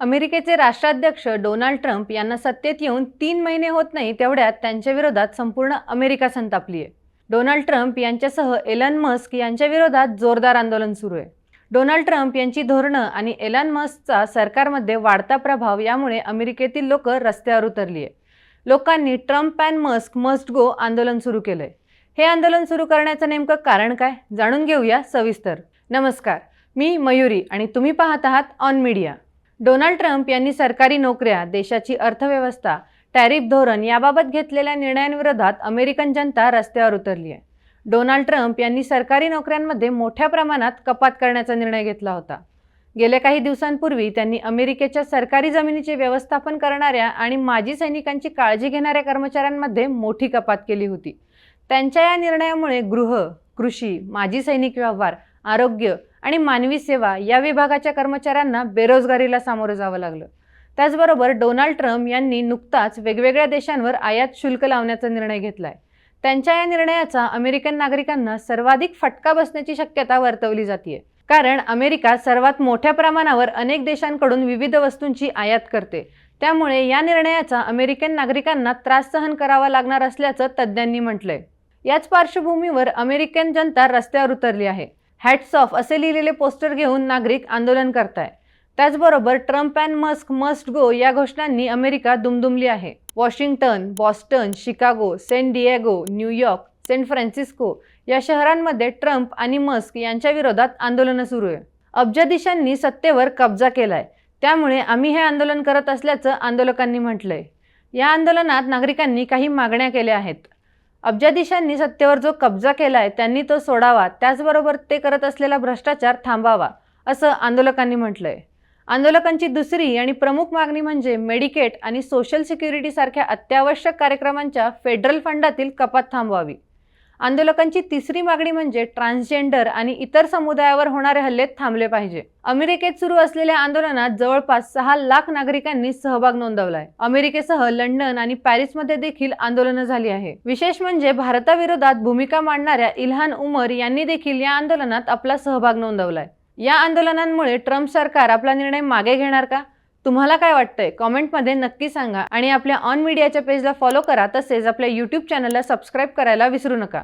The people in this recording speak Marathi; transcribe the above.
अमेरिकेचे राष्ट्राध्यक्ष डोनाल्ड ट्रम्प यांना सत्तेत येऊन तीन महिने होत नाही तेवढ्यात त्यांच्या विरोधात संपूर्ण अमेरिका संतापली आहे डोनाल्ड ट्रम्प यांच्यासह एलन मस्क यांच्या विरोधात जोरदार आंदोलन सुरू आहे. डोनाल्ड ट्रम्प यांची धोरणं आणि एलन मस्कचा सरकारमध्ये वाढता प्रभाव यामुळे अमेरिकेतील लोक रस्त्यावर उतरली आहे लोकांनी Trump and Musk must go आंदोलन सुरू केलं आहे हे आंदोलन सुरू करण्याचं नेमकं कारण काय? जाणून घेऊया सविस्तर. नमस्कार. मी मयुरी आणि तुम्ही पाहत आहात ऑन मीडिया डोनाल्ड ट्रम्प यांनी सरकारी नोकऱ्या देशाची अर्थव्यवस्था टॅरिफ धोरण याबाबत घेतलेल्या निर्णयांविरोधात अमेरिकन जनता रस्त्यावर उतरली आहे डोनाल्ड ट्रम्प यांनी सरकारी नोकऱ्यांमध्ये मोठ्या प्रमाणात कपात करण्याचा निर्णय घेतला होता. गेल्या काही दिवसांपूर्वी त्यांनी अमेरिकेच्या सरकारी जमिनीचे व्यवस्थापन करणाऱ्या आणि माजी सैनिकांची काळजी घेणाऱ्या कर्मचाऱ्यांमध्ये मोठी कपात केली होती. त्यांच्या या निर्णयामुळे गृह कृषी माजी सैनिक व्यवहार आरोग्य आणि मानवी सेवा या विभागाच्या कर्मचाऱ्यांना बेरोजगारीला सामोरं जावं लागलं. त्याचबरोबर डोनाल्ड ट्रम्प यांनी नुकताच वेगवेगळ्या देशांवर आयात शुल्क लावण्याचा निर्णय घेतलाय. त्यांच्या या निर्णयाचा अमेरिकन नागरिकांना सर्वाधिक फटका बसण्याची शक्यता वर्तवली जाते कारण अमेरिका सर्वात मोठ्या प्रमाणावर अनेक देशांकडून विविध वस्तूंची आयात करते. त्यामुळे या निर्णयाचा अमेरिकन नागरिकांना त्रास सहन करावा लागणार असल्याचं तज्ज्ञांनी म्हटलंय. याच पार्श्वभूमीवर अमेरिकन जनता रस्त्यावर उतरली आहे. हॅट्स ऑफ असे लिहिलेले पोस्टर घेऊन नागरिक आंदोलन करताय. त्याचबरोबर Trump and Musk must go या घोषणांनी अमेरिका दुमदुमली आहे. Washington Boston Chicago San Diego New York San Francisco या शहरांमध्ये ट्रम्प आणि मस्क यांच्या विरोधात आंदोलनं सुरू आहे. अब्जाधीशांनी सत्तेवर कब्जा केलाय. त्यामुळे आम्ही हे आंदोलन करत असल्याचं आंदोलकांनी म्हटलंय. या आंदोलनात नागरिकांनी काही मागण्या केल्या आहेत. अब्जाधीशांनी सत्तेवर जो कब्जा केलाय त्यांनी तो सोडावा. त्याचबरोबर ते करत असलेला भ्रष्टाचार थांबावा असं आंदोलकांनी म्हटलंय. आंदोलकांची दुसरी आणि प्रमुख मागणी म्हणजे मेडिकेट आणि सोशल सिक्युरिटीसारख्या अत्यावश्यक कार्यक्रमांच्या फेडरल फंडातील कपात थांबवावी. आंदोलकांची तिसरी मागणी म्हणजे ट्रान्सजेंडर आणि इतर समुदायावर होणारे हल्ले थांबले पाहिजे. अमेरिकेत सुरू असलेल्या आंदोलनात जवळपास सहा लाख नागरिकांनी सहभाग नोंदवलाय. अमेरिकेसह लंडन आणि पॅरिसमध्ये देखील आंदोलनं झाली आहे. विशेष म्हणजे भारताविरोधात भूमिका मांडणाऱ्या इल्हान उमर यांनी देखील या आंदोलनात आपला सहभाग नोंदवलाय. या आंदोलनांमुळे ट्रम्प सरकार आपला निर्णय मागे घेणार का? तुम्हाला काय वाटतंय? कॉमेंटमध्ये नक्की सांगा आणि आपल्या ऑन मीडियाच्या पेजला फॉलो करा. तसेच आपल्या यूट्यूब चॅनलला सबस्क्राईब करायला विसरू नका.